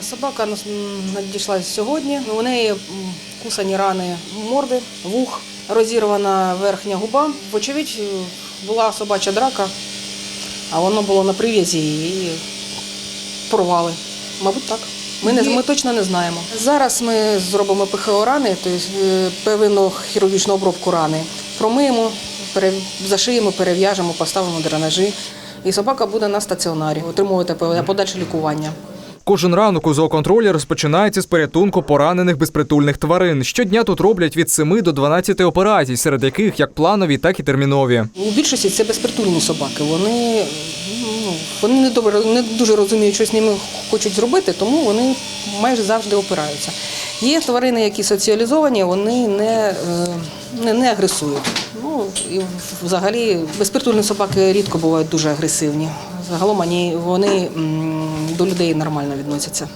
Собака надійшла сьогодні. У неї кусані рани морди, вух, розірвана верхня губа. Вочевидь, е, була собача драка, а воно було на прив'язі і порвали. Мабуть, так. Ми, не, ми точно не знаємо. Зараз ми зробимо ПХО рани, тобто е, первинну хірургічну обробку рани. Промиємо, зашиємо, перев'яжемо, поставимо дренажі. І собака буде на стаціонарі, отримувати подальше лікування. Кожен ранок у зооконтролі розпочинається з порятунку поранених безпритульних тварин. Щодня тут роблять від 7 до 12 операцій, серед яких як планові, так і термінові. У більшості це безпритульні собаки. Вони, ну, вони не, добре, не дуже розуміють, що з ними хочуть зробити, тому вони майже завжди опираються. Є тварини, які соціалізовані, вони не, е, не, не агресують. Ну, і взагалі безпритульні собаки рідко бувають дуже агресивні. Загалом вони, до людей нормально відносяться.